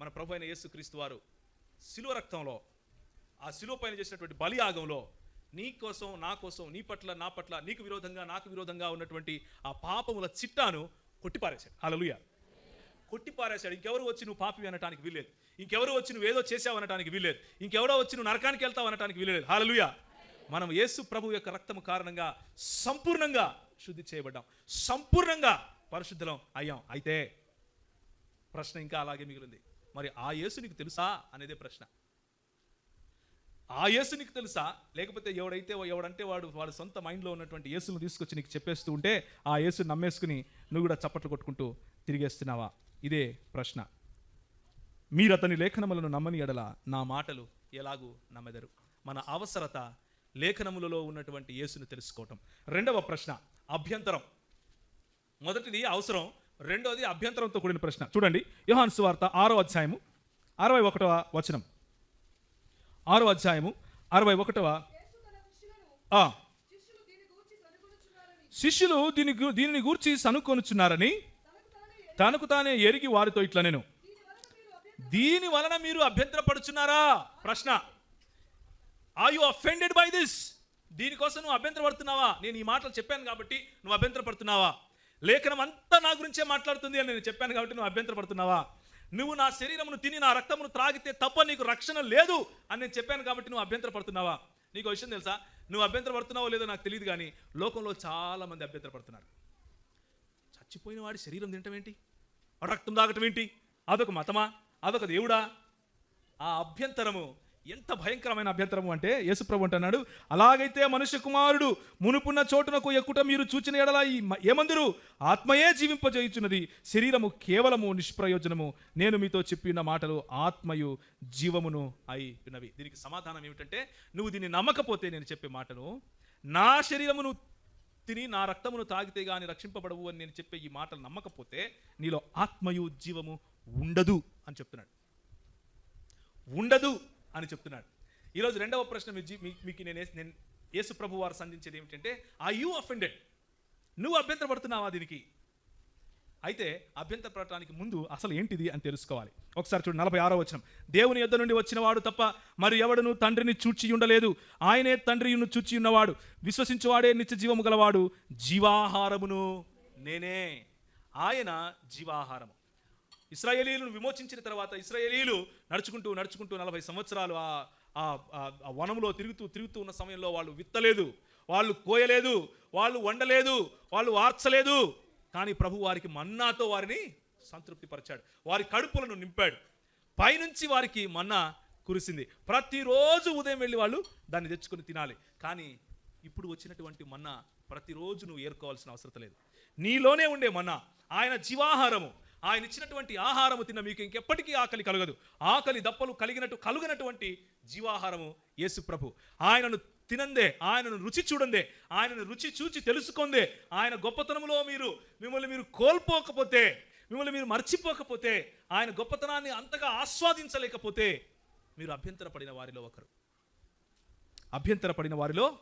మన ప్రభు అయిన యేసుక్రీస్తు వారు శిలువ రక్తంలో ఆ శిలువ పైన చేసినటువంటి బలియాగంలో నీ కోసం నా కోసం నీ పట్ల నా పట్ల నీకు విరోధంగా నాకు విరోధంగా ఉన్నటువంటి ఆ పాపముల చిట్టాను కొట్టిపారేశాడు. అలలుయ కొట్టిపారేశాడు. ఇంకెవరు వచ్చి నువ్వు పాపి అనటానికి వీల్లేదు. ఇంకెవరు వచ్చి నువ్వు ఏదో చేసావు అనటానికి వీల్లేదు. ఇంకెవరో వచ్చి నువ్వు నరకానికి వెళ్తావు అనటానికి వీల్లేదు. హాలలుయ మనం యేసు ప్రభు యొక్క రక్తము కారణంగా సంపూర్ణంగా శుద్ధి చేయబడ్డాం. సంపూర్ణంగా పరిశుద్ధం అయ్యాం. అయితే ప్రశ్న ఇంకా అలాగే మిగిలింది. మరి ఆ యేసు నీకు తెలుసా అనేదే ప్రశ్న. ఆ యేసు నీకు తెలుసా? లేకపోతే ఎవడైతే ఎవడంటే వాడు వాడు సొంత మైండ్లో ఉన్నటువంటి యేసును తీసుకొచ్చి నీకు చెప్పేస్తూ ఉంటే ఆ యేసు నమ్మేసుకుని నువ్వు కూడా చప్పట్లు కొట్టుకుంటూ తిరిగేస్తున్నావా? ఇదే ప్రశ్న. మీరు అతని లేఖనములను నమ్మని ఎడల నా మాటలు ఎలాగూ నమ్మెదరు. మన అవసరత లేఖనములలో ఉన్నటువంటి యేసును తెలుసుకోవటం. రెండవ ప్రశ్న అభ్యంతరం. మొదటిది అవసరం. రెండోది అభ్యంతరంతో కూడిన ప్రశ్న. చూడండి. యోహాన్ సువార్త ఆరో అధ్యాయము అరవై ఒకటవ వచనం. ఆరో అధ్యాయము అరవై ఒకటవ ఆ, శిష్యులు దీని గు- దీనిని గూర్చి సనుకొనుచున్నారని తనకు తానే ఎరిగి వారితో ఇట్లా నేను. దీని వలన మీరు మీరు అభ్యంతరపడుచున్నారా? ప్రశ్న. Are you offended by this దీనికోసం నువ్వు అభ్యంతరపడుతున్నావా? నేను ఈ మాటలు చెప్పాను కాబట్టి నువ్వు అభ్యంతరపడుతున్నావా? లేఖనం అంతా నా గురించే మాట్లాడుతుంది అని నేను చెప్పాను కాబట్టి నువ్వు అభ్యంతరపడుతున్నావా? నువ్వు నా శరీరమును తిని నా రక్తమును త్రాగితే తప్ప నీకు రక్షణ లేదు అని నేను చెప్పాను కాబట్టి నువ్వు అభ్యంతరపడుతున్నావా? నీకు విషయం తెలుసా? నువ్వు అభ్యంతరపడుతున్నావో లేదో నాకు తెలియదు కానీ లోకంలో చాలా మంది అభ్యంతరపడుతున్నారు. చచ్చిపోయిన వాడి శరీరం తినటం ఏంటి? రక్తం తాగటం ఏంటి? అదొక మతమా? అదొక దేవుడా? ఆ అభ్యంతరము ఎంత భయంకరమైన అభ్యంతరము అంటే యేసుప్రభు అంటున్నాడు అలాగైతే మనుష్య కుమారుడు మునుపున్న చోటునకు ఎక్కుట మీరు చూచిన ఎడల ఈ ఏమందురు? ఆత్మయే జీవింపజేయుచున్నది. శరీరము కేవలము నిష్ప్రయోజనము. నేను మీతో చెప్పిన మాటలు ఆత్మయు జీవమును అయి ఉన్నవి దీనికి సమాధానం ఏమిటంటే నువ్వు దీన్ని నమ్మకపోతే నేను చెప్పే మాటను నా శరీరమును తిని నా రక్తమును తాగితే గాని రక్షింపబడవు అని నేను చెప్పే ఈ మాటలు నమ్మకపోతే నీలో ఆత్మయు జీవము ఉండదు అని చెప్తున్నాడు. ఉండదు. అని చెప్తున్నాడు. ఈరోజు రెండవ ప్రశ్న మీకు నేను నేను యేసు ప్రభు వారు సంధించేది ఏమిటంటే ఆ యూ అఫెండెడ్ నువ్వు అభ్యంతరపడుతున్నావా దీనికి? అయితే అభ్యంతరపడటానికి ముందు అసలు ఏంటిది అని తెలుసుకోవాలి. ఒకసారి చూడు నలభై ఆరో వచ్చిన దేవుని యొద్ద నుండి వచ్చినవాడు తప్ప మరి ఎవడును తండ్రిని చూచి ఉండలేదు. ఆయనే తండ్రియును చూచి ఉన్నవాడు. విశ్వసించువాడే నిత్య జీవము గలవాడు. జీవాహారమును నేనే. ఆయన జీవాహారము. ఇస్రాయేలీలను విమోచించిన తర్వాత ఇస్రాయేలీలు నడుచుకుంటూ నడుచుకుంటూ నలభై సంవత్సరాలు ఆ ఆ- వనంలో తిరుగుతూ తిరుగుతూ ఉన్న సమయంలో వాళ్ళు విత్తలేదు. వాళ్ళు కోయలేదు వాళ్ళు వండలేదు వాళ్ళు వార్చలేదు కానీ ప్రభు వారికి మన్నాతో వారిని సంతృప్తిపరిచాడు. వారి కడుపులను నింపాడు. పైనుంచి వారికి మన్నా కురిసింది. ప్రతిరోజు ఉదయం వెళ్ళి వాళ్ళు దాన్ని తెచ్చుకొని తినాలి. కానీ ఇప్పుడు వచ్చినటువంటి మన్నా ప్రతిరోజు నువ్వు ఏర్కోవాల్సిన అవసరం లేదు. నీలోనే ఉండే మన్నా. ఆయన జీవాహారము. ఆయన ఇచ్చినటువంటి ఆహారము తిన్న మీకు ఇంకెప్పటికీ ఆకలి కలగదు. ఆకలి దప్పలు కలిగినట్టు కలుగనటువంటి జీవాహారము యేసు ప్రభు. ఆయనను తినందే ఆయనను రుచి చూడందే ఆయనను రుచి చూచి తెలుసుకుందే ఆయన గొప్పతనములో మీరు మిమ్మల్ని మీరు కోల్పోకపోతే మిమ్మల్ని మీరు మర్చిపోకపోతే ఆయన గొప్పతనాన్ని అంతగా ఆస్వాదించలేకపోతే మీరు అభ్యంతరపడిన వారిలో ఒకరు. అభ్యంతరపడిన వారిలో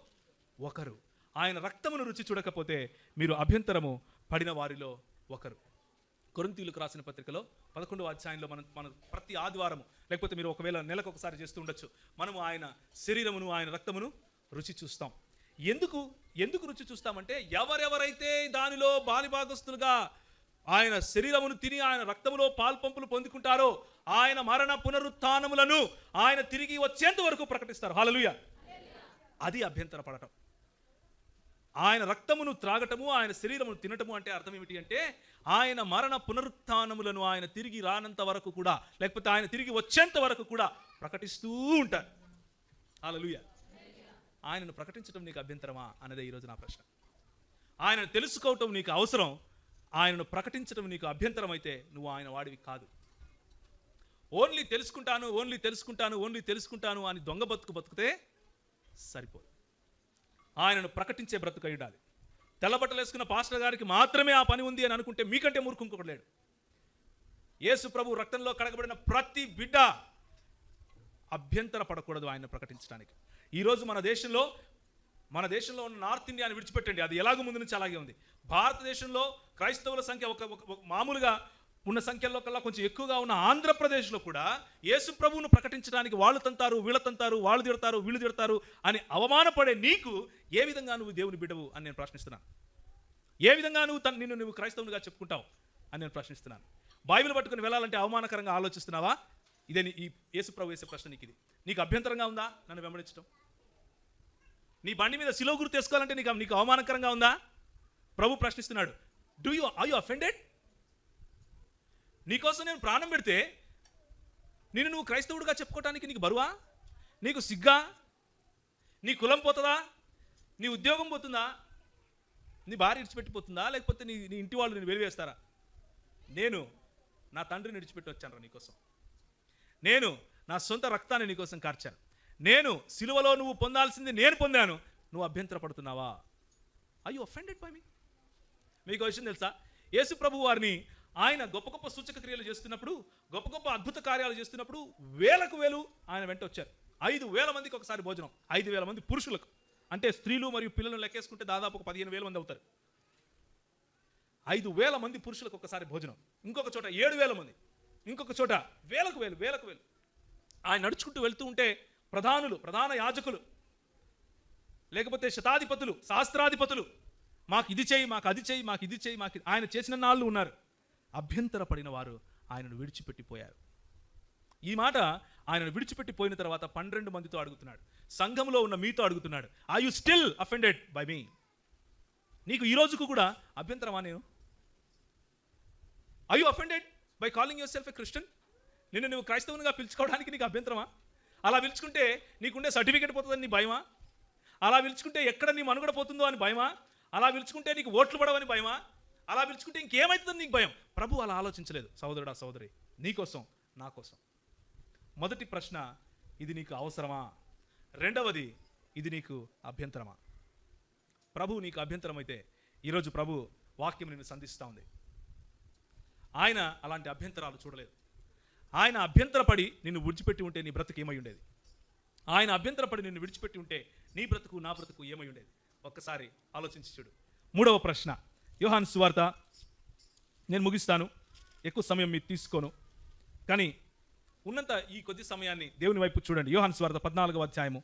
ఒకరు. ఆయన రక్తమును రుచి చూడకపోతే మీరు అభ్యంతరము పడిన వారిలో ఒకరు. కొరంతీలకు రాసిన పత్రికలో పదకొండవ అధ్యాయంలో మనం మనం ప్రతి ఆదివారం లేకపోతే మీరు ఒకవేళ నెలకు ఒకసారి చేస్తూ ఉండొచ్చు మనము ఆయన శరీరమును ఆయన రక్తమును రుచి చూస్తాం. ఎందుకు ఎందుకు రుచి చూస్తామంటే ఎవరెవరైతే దానిలో బాలిభాగస్తులుగా ఆయన శరీరమును తిని ఆయన రక్తములో పాల్పంపులు పొందుకుంటారో ఆయన మరణ పునరుత్థానములను ఆయన తిరిగి వచ్చేంత వరకు ప్రకటిస్తారు. హాలలుయ అది అభ్యంతర పడటం. ఆయన రక్తమును త్రాగటము ఆయన శరీరమును తినటము అంటే అర్థం ఏమిటి అంటే ఆయన మరణ పునరుత్నములను ఆయన తిరిగి రానంత వరకు కూడా లేకపోతే ఆయన తిరిగి వచ్చేంత వరకు కూడా ప్రకటిస్తూ ఉంటారు. అలలుయ ఆయనను ప్రకటించడం నీకు అభ్యంతరమా అన్నదే ఈరోజు నా ప్రశ్న. ఆయనను తెలుసుకోవటం నీకు అవసరం ఆయనను ప్రకటించడం నీకు అభ్యంతరం అయితే నువ్వు ఆయన వాడివి కాదు. ఓన్లీ తెలుసుకుంటాను ఓన్లీ తెలుసుకుంటాను ఓన్లీ తెలుసుకుంటాను అని దొంగ బతుకు బతుకుతే సరిపోదు. ఆయనను ప్రకటించే బ్రతుకై ఉండాలి. తెల్లబట్టలు వేసుకున్న పాస్టర్ గారికి మాత్రమే ఆ పని ఉంది అని అనుకుంటే మీకంటే మూర్ఖం ఇంకొకడు లేడు. యేసు ప్రభు రక్తంలో కడగబడిన ప్రతి బిడ్డ అభ్యంతర పడకూడదు ఆయన ప్రకటించడానికి. ఈరోజు మన దేశంలో మన దేశంలో ఉన్న నార్త్ ఇండియాని విడిచిపెట్టండి. అది ఎలాగో ముందు నుంచి అలాగే ఉంది. భారతదేశంలో క్రైస్తవుల సంఖ్య ఒక మామూలుగా ఉన్న సంఖ్యలో కల్లా కొంచెం ఎక్కువగా ఉన్న ఆంధ్రప్రదేశ్లో కూడా యేసు ప్రభువును ప్రకటించడానికి వాళ్ళు తంతారు వీళ్ళ తంతారు వాళ్ళు తిడతారు వీళ్ళు తిడతారు అని అవమానపడే నీకు ఏ విధంగా నువ్వు దేవుని బిడ్డవు అని నేను ప్రశ్నిస్తున్నాను ఏ విధంగా నువ్వు తను నిన్ను నువ్వు క్రైస్తవునిగా చెప్పుకుంటావు అని నేను ప్రశ్నిస్తున్నాను. బైబిల్ పట్టుకుని వెళ్ళాలంటే అవమానకరంగా ఆలోచిస్తున్నావా? ఇదే ఈ యేసు ప్రభు వేసే ప్రశ్న నీకు ఇది. నీకు అభ్యంతరంగా ఉందా? నన్ను వెంబడించడం నీ బండి మీద సిలువ గుర్తు తెసుకోవాలంటే నీకు నీకు అవమానకరంగా ఉందా? ప్రభు ప్రశ్నిస్తున్నాడు. Do you are you offended నీకోసం నేను ప్రాణం పెడితే నేను నువ్వు క్రైస్తవుడిగా చెప్పుకోవటానికి నీకు బరువా? నీకు సిగ్గా? నీ కులం పోతుందా? నీ ఉద్యోగం పోతుందా? నీ భార్య విడిచిపెట్టిపోతుందా? లేకపోతే నీ నీ ఇంటి వాళ్ళు నేను వెలివేస్తారా? నేను నా తండ్రిని విడిచిపెట్టి వచ్చాను నీకోసం. నేను నా సొంత రక్తాన్ని నీకోసం కార్చాను. నేను సిలువలో నువ్వు పొందాల్సింది నేను పొందాను. నువ్వు అభ్యంతర పడుతున్నావా అయ్యో అఫెండెడ్ బై మీ మీకు విషయం తెలుసా? యేసు ప్రభు వారిని ఆయన గొప్ప గొప్ప సూచక క్రియలు చేస్తున్నప్పుడు గొప్ప గొప్ప అద్భుత కార్యాలు చేస్తున్నప్పుడు వేలకు వేలు ఆయన వెంట వచ్చారు. ఐదు వేల మందికి ఒకసారి భోజనం ఐదు వేల మంది పురుషులకు. అంటే స్త్రీలు మరియు పిల్లలను లెక్కేసుకుంటే దాదాపు ఒక పదిహేను వేల మంది అవుతారు. ఐదు వేల మంది పురుషులకు ఒకసారి భోజనం ఇంకొక చోట ఏడు వేల మంది ఇంకొక చోట వేలకు వేలు వేలకు వేలు. ఆయన నడుచుకుంటూ వెళ్తూ ఉంటే ప్రధానులు ప్రధాన యాజకులు లేకపోతే శతాధిపతులు శాస్త్రాధిపతులు మాకు ఇది చేయి మాకు అది చేయి మాకు ఇది చేయి మాకు ఆయన చేసిన నాళ్ళు ఉన్నారు. అభ్యంతరపడిన వారు ఆయనను విడిచిపెట్టిపోయారు. ఈ మాట ఆయనను విడిచిపెట్టిపోయిన తర్వాత పన్నెండు మందితో అడుగుతున్నాడు. సంఘంలో ఉన్న మీతో అడుగుతున్నాడు. I you still offended by me నీకు ఈ రోజుకు కూడా అభ్యంతరమా నేను? I you offended by calling yourself a Christian నిన్ను నువ్వు క్రైస్తవునిగా పిలుచుకోవడానికి నీకు అభ్యంతరమా? అలా పిలుచుకుంటే నీకుండే సర్టిఫికేట్ పోతుందని నీ భయమా? అలా పిలుచుకుంటే ఎక్కడ నీ మనుగడ పోతుందో అని భయమా? అలా పిలుచుకుంటే నీకు ఓట్లు పడవని భయమా? అలా పిలుచుకుంటే ఇంకేమవుతుందని నీకు భయం. ప్రభు అలా ఆలోచించలేదు. సహోదరుడా సహోదరి నీకోసం నా కోసం. మొదటి ప్రశ్న ఇది నీకు అవసరమా? రెండవది ఇది నీకు అభ్యంతరమా? ప్రభు నీకు అభ్యంతరం అయితే ఈరోజు ప్రభు వాక్యం నిన్ను సంధిస్తూ ఉంది. ఆయన అలాంటి అభ్యంతరాలు చూడలేదు. ఆయన అభ్యంతరపడి నిన్ను విడిచిపెట్టి ఉంటే నీ బ్రతుకు ఏమై ఉండేది? ఆయన అభ్యంతరపడి నిన్ను విడిచిపెట్టి ఉంటే నీ బ్రతుకు నా బ్రతుకు ఏమై ఉండేది? ఒక్కసారి ఆలోచించి చూడు. మూడవ ప్రశ్న యోహాన్ సువార్త. నేను ముగిస్తాను. ఎక్కువ సమయం మీరు తీసుకోను. కానీ ఉన్నంత ఈ కొద్ది సమయాన్ని దేవుని వైపు చూడండి. యోహాన్ స్వార్థ పద్నాలుగవ అధ్యాయము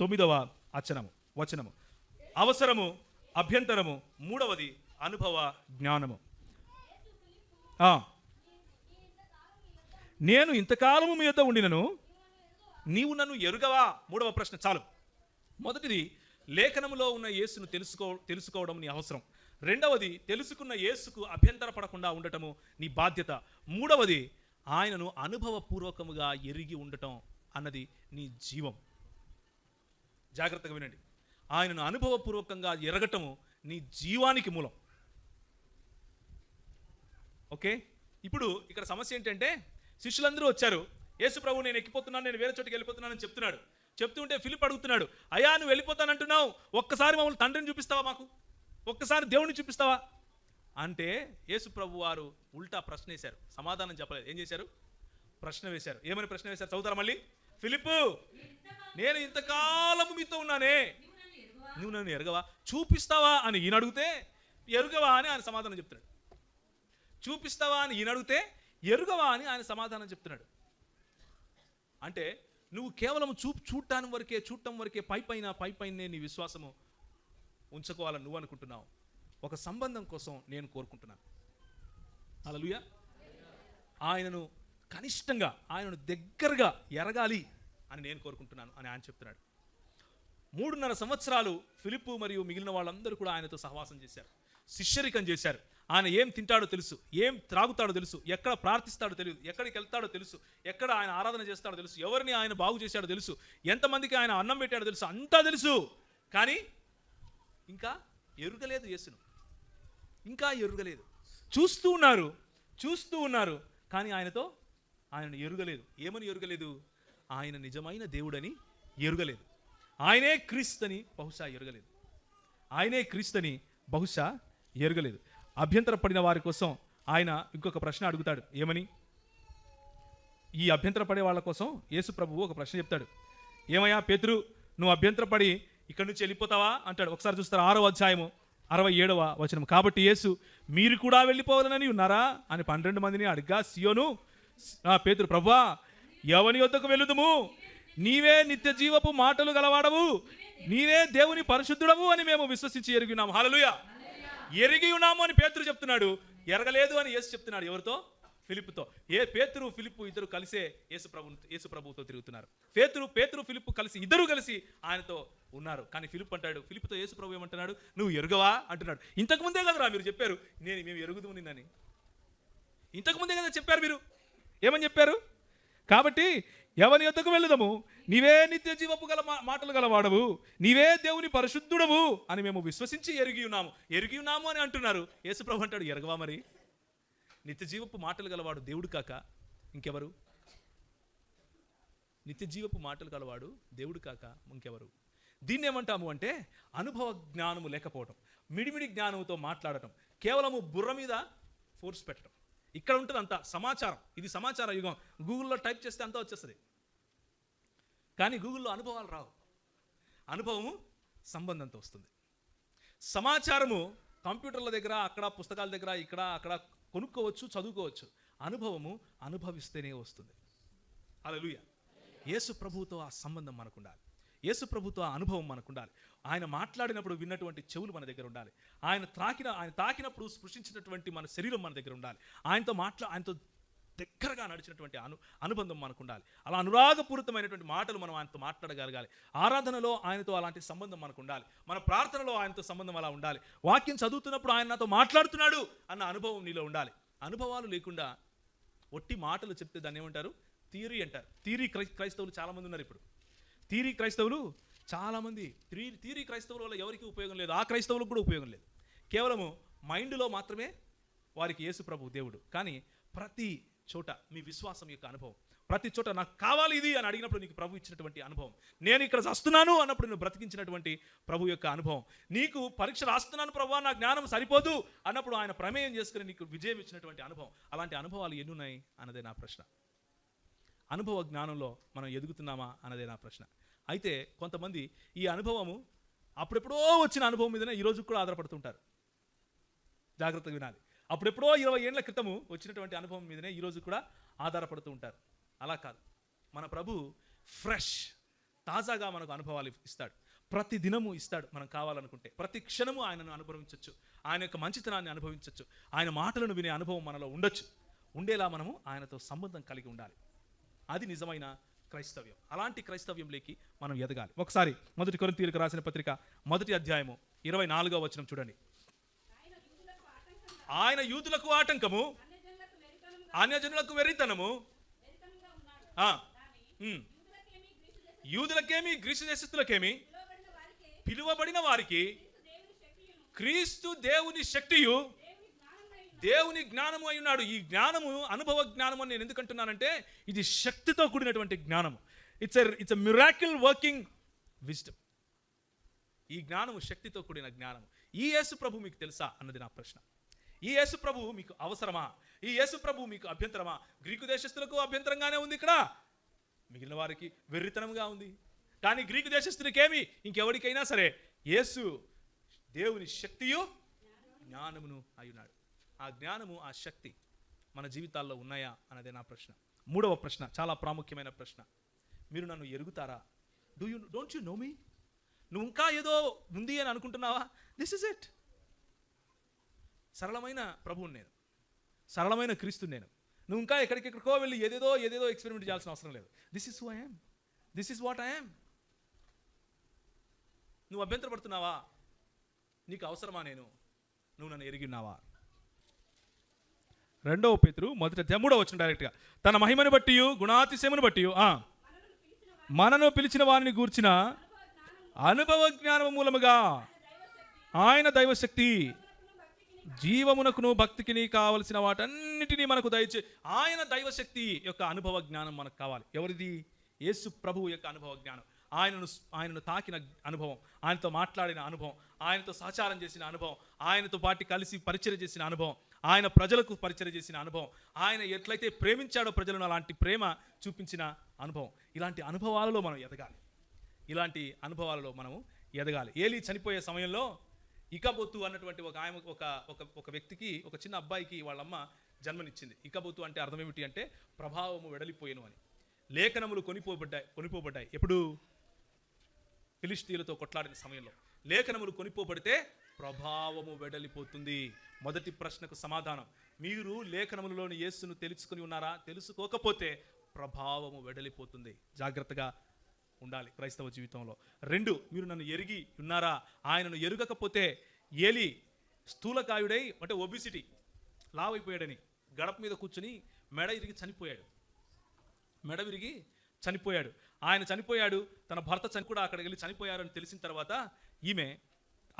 తొమ్మిదవ అచనము వచనము. అవసరము అభ్యంతరము మూడవది అనుభవ జ్ఞానము. నేను ఇంతకాలము మీ ఉండినను నీవు నన్ను ఎరుగవా? మూడవ ప్రశ్న చాలు. మొదటిది లేఖనములో ఉన్న యేసును తెలుసుకో తెలుసుకోవడం నీ అవసరం. రెండవది తెలుసుకున్న యేసుకు అభ్యంతర పడకుండా ఉండటము నీ బాధ్యత. మూడవది ఆయనను అనుభవపూర్వకముగా ఎరిగి ఉండటం అన్నది నీ జీవం. జాగ్రత్తగా వినండి. ఆయనను అనుభవపూర్వకంగా ఎరగటము నీ జీవానికి మూలం. ఓకే? ఇప్పుడు ఇక్కడ సమస్య ఏంటంటే శిష్యులందరూ వచ్చారు. యేసు ప్రభు నేను ఎక్కిపోతున్నాను నేను వేరే చోటికి వెళ్ళిపోతున్నానని చెప్తున్నాడు. చెప్తుంటే ఫిలిప్ అడుగుతున్నాడు అయ్యా నువ్వు వెళ్ళిపోతానంటున్నావు. ఒక్కసారి మమ్మల్ని తండ్రిని చూపిస్తావా మాకు? ఒక్కసారి దేవుణ్ణి చూపిస్తావా? అంటే యేసు ప్రభు వారు ఉల్టా ప్రశ్న వేశారు. సమాధానం చెప్పలేదు. ఏం చేశారు? ప్రశ్న వేశారు. ఏమని ప్రశ్న వేశారు? చదువుతారా మళ్ళీ? ఫిలిప్ నేను ఇంతకాలము మీతో ఉన్నానే. నువ్వు నన్ను ఎరగవా? చూపిస్తావా అని ఈయన అడిగితే ఎరుగవా అని ఆయన సమాధానం చెప్తున్నాడు. చూపిస్తావా అని ఈయన అడిగితే ఎరుగవా అని ఆయన సమాధానం చెప్తున్నాడు. అంటే నువ్వు కేవలం చూ చూడటానికి వరకే చూడటం వరకే పై పైన పై పైనే నీ విశ్వాసము ఉంచుకోవాలని నువ్వు అనుకుంటున్నావు. ఒక సంబంధం కోసం నేను కోరుకుంటున్నాను. అలలుయ ఆయనను కనిష్టంగా ఆయనను దగ్గరగా ఎరగాలి అని నేను కోరుకుంటున్నాను అని ఆయన చెప్తున్నాడు. మూడున్నర సంవత్సరాలు ఫిలిప్పు మరియు మిగిలిన వాళ్ళందరూ కూడా ఆయనతో సహవాసం చేశారు. శిష్యరికం చేశారు. ఆయన ఏం తింటాడో తెలుసు ఏం త్రాగుతాడో తెలుసు ఎక్కడ ప్రార్థిస్తాడో తెలియదు ఎక్కడికి వెళ్తాడో తెలుసు ఎక్కడ ఆయన ఆరాధన చేస్తాడో తెలుసు ఎవరిని ఆయన బాగు చేశాడో తెలుసు ఎంతమందికి ఆయన అన్నం పెట్టాడో తెలుసు అంతా తెలుసు. కానీ ఇంకా ఎరుగలేదు యేసును. ఇంకా ఎరుగలేదు. చూస్తూ ఉన్నారు చూస్తూ ఉన్నారు కానీ ఆయనతో ఆయన ఎరుగలేదు. ఏమని ఎరుగలేదు? ఆయన నిజమైన దేవుడని ఎరుగలేదు. ఆయనే క్రీస్తుని బహుశా ఎరగలేదు. ఆయనే క్రీస్తుని బహుశా ఎరగలేదు. అభ్యంతర పడిన వారి కోసం ఆయన ఇంకొక ప్రశ్న అడుగుతాడు. ఏమని? ఈ అభ్యంతర పడే వాళ్ళ కోసం యేసు ప్రభువు ఒక ప్రశ్న చెప్తాడు. ఏమయ్యా పేతురు నువ్వు అభ్యంతరపడి ఇక్కడి నుంచి వెళ్ళిపోతావా? అంటాడు. ఒకసారి చూస్తారు? ఆరో అధ్యాయము అరవై ఏడవ వచనం. కాబట్టి యేసు మీరు కూడా వెళ్ళిపోవాలని ఉన్నారా? అని పన్నెండు మందిని అడిగా సియోను ఆ పేతురు ప్రభా ఎవని వద్దకు వెళ్ళుదుము? నీవే నిత్య జీవపు మాటలు గలవాడవు. నీవే దేవుని పరిశుద్ధుడవు అని మేము విశ్వసించి ఎరిగినాము హలలుయ. ఎరిగి ఉన్నాము అని పేతురు చెప్తున్నాడు. ఎరగలేదు అని యేసు చెప్తున్నాడు. ఎవరితో? ఫిలిప్తో ఏ పేతురు ఫిలిప్పు ఇద్దరు కలిసే యేసు ప్రభు యేసు ప్రభుతో తిరుగుతున్నారు. పేతురు పేతురు ఫిలిప్పు కలిసి ఇద్దరు కలిసి ఆయనతో ఉన్నారు. కానీ ఫిలిప్ అంటాడు ఫిలిప్తో యేసు ప్రభు ఏమంటున్నాడు? నువ్వు ఎరుగవా? అంటున్నాడు. ఇంతకు ముందే కదరా మీరు చెప్పారు నేను మేము ఎరుగుదు నిన్నని. ఇంతకు ముందే కదా చెప్పారు మీరు. ఏమని చెప్పారు? కాబట్టి ఎవరి యొద్దకు వెళ్ళదము నీవే నిత్య జీవపు గల మా- మాటలు గలవాడవు. నీవే దేవుని పరిశుద్ధుడవు అని మేము విశ్వసించి ఎరిగి ఉన్నాము. ఎరిగి ఉన్నాము అని అంటున్నారు. యేసుప్రభు అంటాడు ఎరగవా మరి? నిత్య జీవపు మాటలు గలవాడు దేవుడు కాక ఇంకెవరు? నిత్యజీవపు మాటలు గలవాడు దేవుడు కాక ఇంకెవరు? దీన్ని ఏమంటాము అంటే అనుభవ జ్ఞానము లేకపోవటం మిడిమిడి జ్ఞానంతో మాట్లాడటం కేవలము బుర్ర మీద ఫోర్స్ పెట్టడం ఇక్కడ ఉంటుంది అంతా సమాచారం. ఇది సమాచార యుగం. గూగుల్లో టైప్ చేస్తే అంతా వచ్చేస్తుంది. కానీ గూగుల్లో అనుభవాలు రావు. అనుభవము సంబంధంతో వస్తుంది. సమాచారము కంప్యూటర్ల దగ్గర అక్కడ పుస్తకాల దగ్గర ఇక్కడ అక్కడ కొనుక్కోవచ్చు చదువుకోవచ్చు. అనుభవము అనుభవిస్తేనే వస్తుంది. అలలుయ యేసు ప్రభుతో ఆ సంబంధం మనకు ఉండాలి యేసు ప్రభుతో ఆ అనుభవం మనకు ఉండాలి ఆయన మాట్లాడినప్పుడు విన్నటువంటి చెవులు మన దగ్గర ఉండాలి. ఆయన త్రాకిన ఆయన తాకినప్పుడు స్పృశించినటువంటి మన శరీరం మన దగ్గర ఉండాలి. ఆయనతో మాట్లా ఆయనతో దగ్గరగా నడిచినటువంటి అను అనుబంధం మనకు ఉండాలి అలా అనురాగపూరితమైనటువంటి మాటలు మనం ఆయనతో మాట్లాడగలగాలి. ఆరాధనలో ఆయనతో అలాంటి సంబంధం మనకు ఉండాలి మన ప్రార్థనలో ఆయనతో సంబంధం అలా ఉండాలి. వాక్యం చదువుతున్నప్పుడు ఆయన నాతో మాట్లాడుతున్నాడు అన్న అనుభవం నీలో ఉండాలి. అనుభవాలు లేకుండా ఒట్టి మాటలు చెప్తే దాన్ని ఏమంటారు? థియరీ అంటారు. థియరీ క్రై క్రైస్తవులు చాలామంది ఉన్నారు ఇప్పుడు. థియరీ క్రైస్తవులు చాలామంది థియరీ థియరీ క్రైస్తవుల వల్ల ఎవరికి ఉపయోగం లేదు. ఆ క్రైస్తవులకు కూడా ఉపయోగం లేదు. కేవలము మైండ్లో మాత్రమే వారికి యేసు ప్రభు దేవుడు. కానీ ప్రతి చోట మీ విశ్వాసం యొక్క అనుభవం. ప్రతి చోట నాకు కావాలి ఇది అని అడిగినప్పుడు నీకు ప్రభు ఇచ్చినటువంటి అనుభవం. నేను ఇక్కడ వస్తున్నాను అన్నప్పుడు నువ్వు బ్రతికించినటువంటి ప్రభు యొక్క అనుభవం. నీకు పరీక్ష రాస్తున్నాను ప్రభు నా జ్ఞానం సరిపోదు అన్నప్పుడు ఆయన ప్రమేయం చేసుకుని నీకు విజయం ఇచ్చినటువంటి అనుభవం. అలాంటి అనుభవాలు ఎన్ని ఉన్నాయి అన్నదే నా ప్రశ్న. అనుభవ జ్ఞానంలో మనం ఎదుగుతున్నామా అన్నదే నా ప్రశ్న. అయితే కొంతమంది ఈ అనుభవము అప్పుడెప్పుడో వచ్చిన అనుభవం మీదనే ఈ రోజు కూడా ఆధారపడుతుంటారు. జాగ్రత్తగా వినాలి. అప్పుడెప్పుడో ఇరవై ఏళ్ళ క్రితము వచ్చినటువంటి అనుభవం మీదనే ఈరోజు కూడా ఆధారపడుతూ ఉంటారు. అలా కాదు. మన ప్రభు ఫ్రెష్ తాజాగా మనకు అనుభవాలు ఇస్తాడు. ప్రతి దినము ఇస్తాడు మనం కావాలనుకుంటే. ప్రతి క్షణము ఆయనను అనుభవించవచ్చు ఆయన యొక్క మంచితనాన్ని అనుభవించవచ్చు ఆయన మాటలను వినే అనుభవం మనలో ఉండొచ్చు. ఉండేలా మనము ఆయనతో సంబంధం కలిగి ఉండాలి. అది నిజమైన క్రైస్తవ్యం. అలాంటి క్రైస్తవ్యంలోకి మనం ఎదగాలి. ఒకసారి మొదటి కొరింతీయులకు రాసిన పత్రిక మొదటి అధ్యాయము ఇరవై నాలుగో వచనం చూడండి. ఆయన యూతులకు ఆటంకము అన్యజనులకు వెరితనము ఆ, ఉమ్. యూదులకేమి గ్రీసు దేశస్తులకేమి? పిలువబడిన వారికి క్రీస్తు దేవుని శక్తియు దేవుని జ్ఞానము అయి ఉన్నాడు. ఈ జ్ఞానము అనుభవ జ్ఞానము అని నేను ఎందుకు అంటున్నానంటే ఇది శక్తితో కూడినటువంటి జ్ఞానము. It's it's miracle working wisdom ఈ జ్ఞానము శక్తితో కూడిన జ్ఞానము. ఈ యేసు ప్రభు మీకు తెలుసా అన్నది నా ప్రశ్న. ఈ యేసు ప్రభు మీకు అవసరమా? ఈ యేసు ప్రభు మీకు అభ్యంతరమా? గ్రీకు దేశస్తులకు అభ్యంతరంగానే ఉంది ఇక్కడ. మిగిలిన వారికి వెర్రితనంగా ఉంది. కానీ గ్రీకు దేశస్తునికేమి ఇంకెవరికైనా సరే యేసు దేవుని శక్తియు జ్ఞానమును అయ్యున్నాడు. ఆ జ్ఞానము ఆ శక్తి మన జీవితాల్లో ఉన్నాయా అన్నదే నా ప్రశ్న. మూడవ ప్రశ్న చాలా ప్రాముఖ్యమైన ప్రశ్న. మీరు నన్ను ఎరుగుతారా? Do you don't you know me నువ్వు ఇంకా ఏదో ఉంది అని అనుకుంటున్నావా? దిస్ ఇస్ ఇట్ సరళమైన ప్రభువుని నేను. సరళమైన క్రీస్తు నేను. నువ్వు ఇంకా ఎక్కడికెక్కడికో వెళ్ళి ఏదేదో ఏదేదో ఎక్స్పెరిమెంట్ చేయాల్సిన అవసరం లేదు. This is who I'm this is what I'm నువ్వు అభ్యంతరపడుతున్నావా? నీకు అవసరమా నేను? నువ్వు నన్ను ఎరిగి ఉన్నావా? రెండవ పేతురు మొదట అధ్యాయం వచ్చిన డైరెక్ట్గా తన మహిమను బట్టి గుణాతిశయమును బట్టి మనను పిలిచిన వారిని గూర్చిన అనుభవ జ్ఞానము మూలముగా ఆయన దైవశక్తి. జీవమునకును భక్తికిని కావలసిన వాటన్నిటినీ మనకు దయచే ఆయన దైవశక్తి యొక్క అనుభవ జ్ఞానం మనకు కావాలి. ఎవరిది? యేసు ప్రభువు యొక్క అనుభవ జ్ఞానం. ఆయనను ఆయనను తాకిన అనుభవం ఆయనతో మాట్లాడిన అనుభవం ఆయనతో సహచారం చేసిన అనుభవం ఆయనతో పాటి కలిసి పరిచయం చేసిన అనుభవం ఆయన ప్రజలకు పరిచయం చేసిన అనుభవం ఆయన ఎట్లయితే ప్రేమించాడో ప్రజలను అలాంటి ప్రేమ చూపించిన అనుభవం. ఇలాంటి అనుభవాలలో మనం ఎదగాలి. ఇలాంటి అనుభవాలలో మనము ఎదగాలి. ఏలి చనిపోయే సమయంలో ఇకబొత్తు అన్నటువంటి ఒక ఆయన ఒక ఒక ఒక వ్యక్తికి ఒక చిన్న అబ్బాయికి వాళ్ళమ్మ జన్మనిచ్చింది. ఇకబొత్తు అంటే అర్థం ఏమిటి అంటే ప్రభావము వెడలిపోయేను అని. లేఖనములు కొనిపోబడ్డాయి కొనిపోబడ్డాయి. ఎప్పుడు? ఫిలిస్తీన్లతో కొట్లాడిన సమయంలో. లేఖనములు కొనిపోబడితే ప్రభావము వెడలిపోతుంది. మొదటి ప్రశ్నకు సమాధానం. మీరు లేఖనములలోని యేసును తెలుసుకుని ఉన్నారా? తెలుసుకోకపోతే ప్రభావము వెడలిపోతుంది. జాగ్రత్తగా ఉండాలి క్రైస్తవ జీవితంలో. రెండు మీరు నన్ను ఎరిగి ఉన్నారా? ఆయనను ఎరుగకపోతే ఏలి స్థూలకాయుడై అంటే ఒబిసిటీ లావైపోయాడని. గడప మీద కూర్చుని మెడ ఇరిగి చనిపోయాడు. మెడ విరిగి చనిపోయాడు. ఆయన చనిపోయాడు తన భర్త చని కూడా అక్కడికి వెళ్ళి చనిపోయారని తెలిసిన తర్వాత ఈమె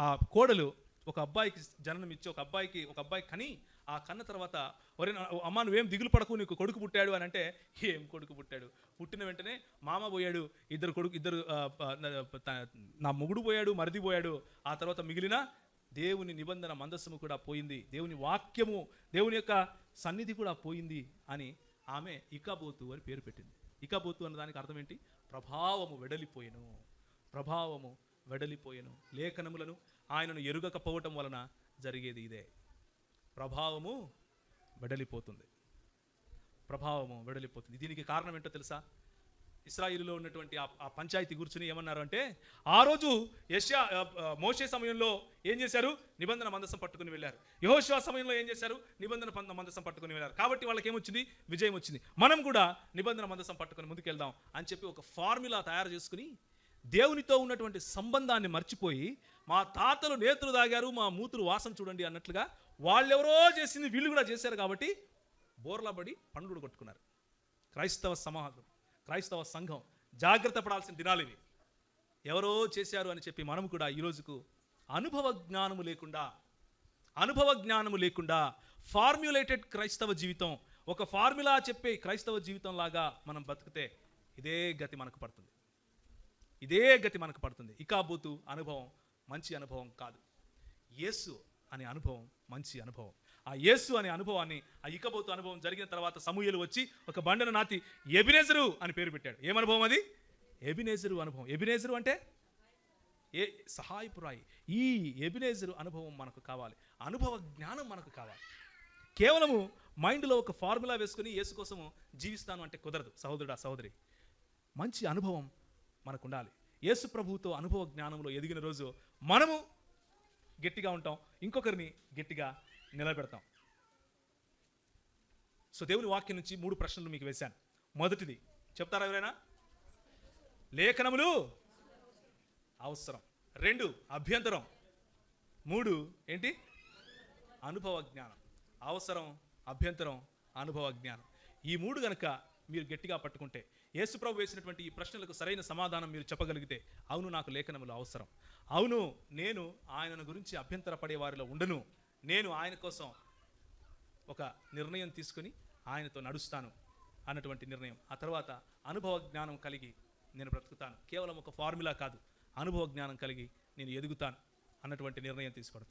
ఆ కోడలు ఒక అబ్బాయికి జననం ఇచ్చి ఒక అబ్బాయికి ఒక అబ్బాయి కని ఆ కన్న తర్వాత ఒరే అమ్మ నువ్వేం దిగులు పడకు నీకు కొడుకు పుట్టాడు అని అంటే ఏం కొడుకు పుట్టాడు? పుట్టిన వెంటనే మామ పోయాడు ఇద్దరు కొడుకు ఇద్దరు నా- మొగుడు పోయాడు మరిది పోయాడు. ఆ తర్వాత మిగిలిన దేవుని నిబంధన మందస్సము కూడా పోయింది. దేవుని వాక్యము దేవుని యొక్క సన్నిధి కూడా పోయింది అని ఆమె ఇకబోతు అని పేరు పెట్టింది. ఇకబోతు అన్న దానికి అర్థం ఏంటి? ప్రభావము వెడలిపోయెను. ప్రభావము వెడలిపోయెను. లేఖనములను ఆయనను ఎరుగకపోవటం వలన జరిగేది ఇదే. ప్రభావము వెడలిపోతుంది. ప్రభావము వెడలిపోతుంది. దీనికి కారణం ఏంటో తెలుసా? ఇస్రాయిల్లో ఉన్నటువంటి ఆ పంచాయతీ కూర్చుని ఏమన్నారు అంటే ఆ రోజు యష్యా మోసే మోషే సమయంలో ఏం చేశారు? నిబంధన మందసం పట్టుకుని వెళ్ళారు. యహోశివా సమయంలో ఏం చేశారు? నిబంధన మందసం పట్టుకుని వెళ్ళారు. కాబట్టి వాళ్ళకి ఏమొచ్చింది? విజయం వచ్చింది. మనం కూడా నిబంధన మందసం పట్టుకుని ముందుకెళ్దాం అని చెప్పి ఒక ఫార్ములా తయారు చేసుకుని దేవునితో ఉన్నటువంటి సంబంధాన్ని మర్చిపోయి మా తాతలు నేతలు తాగారు మా మూతులు వాసన చూడండి అన్నట్లుగా వాళ్ళెవరో చేసింది వీళ్ళు కూడా చేశారు కాబట్టి బోర్లా పడి పండుగ కొట్టుకున్నారు. క్రైస్తవ సమాజం క్రైస్తవ సంఘం జాగ్రత్త పడాల్సిన దినాలు ఇవి. ఎవరో చేశారు అని చెప్పి మనం కూడా ఈ రోజుకు అనుభవ జ్ఞానము లేకుండా అనుభవ జ్ఞానము లేకుండా ఫార్మ్యులేటెడ్ క్రైస్తవ జీవితం ఒక ఫార్ములా చెప్పే క్రైస్తవ జీవితం లాగా మనం బతికితే ఇదే గతి మనకు పడుతుంది. ఇదే గతి మనకు పడుతుంది. ఇకాబోతు అనుభవం మంచి అనుభవం కాదు. యేసు అనే అనుభవం మంచి అనుభవం. ఆ యేసు అనే అనుభవాన్ని ఆ ఇకబోతు అనుభవం జరిగిన తర్వాత సమూహలు వచ్చి ఒక బండను నాతి ఎబినేజరు అని పేరు పెట్టాడు. ఏం అనుభవం అది? ఎబినేజరు అనుభవం. ఎబినేజరు అంటే? ఏ సహాయపురాయి. ఈ ఎబినేజరు అనుభవం మనకు కావాలి. అనుభవ జ్ఞానం మనకు కావాలి. కేవలము మైండ్లో ఒక ఫార్ములా వేసుకుని యేసు కోసము జీవిస్తాను అంటే కుదరదు. సహోదరుడా సహోదరి మంచి అనుభవం మనకు ఉండాలి. యేసు ప్రభువుతో అనుభవ జ్ఞానంలో ఎదిగిన రోజు మనము గట్టిగా ఉంటాం ఇంకొకరిని గట్టిగా నిలబెడతాం. సో దేవుని వాక్యం నుంచి మూడు ప్రశ్నలు మీకు వేశాను. మొదటిది చెప్తారా ఎవరైనా? లేఖనములు అవసరం. రెండు అభ్యంతరం. మూడు ఏంటి? అనుభవ జ్ఞానం. అవసరం అభ్యంతరం అనుభవ జ్ఞానం. ఈ మూడు గనక మీరు గట్టిగా పట్టుకుంటే యేసుప్రభు వేసినటువంటి ఈ ప్రశ్నలకు సరైన సమాధానం మీరు చెప్పగలిగితే అవును నాకు లేఖనములు అవసరం. అవును నేను ఆయనను గురించి అభ్యంతర పడే వారిలో ఉండను. నేను ఆయన కోసం ఒక నిర్ణయం తీసుకుని ఆయనతో నడుస్తాను అన్నటువంటి నిర్ణయం. ఆ తర్వాత అనుభవ జ్ఞానం కలిగి నేను బ్రతుకుతాను. కేవలం ఒక ఫార్ములా కాదు అనుభవ జ్ఞానం కలిగి నేను ఎదుగుతాను అన్నటువంటి నిర్ణయం తీసుకోవడం.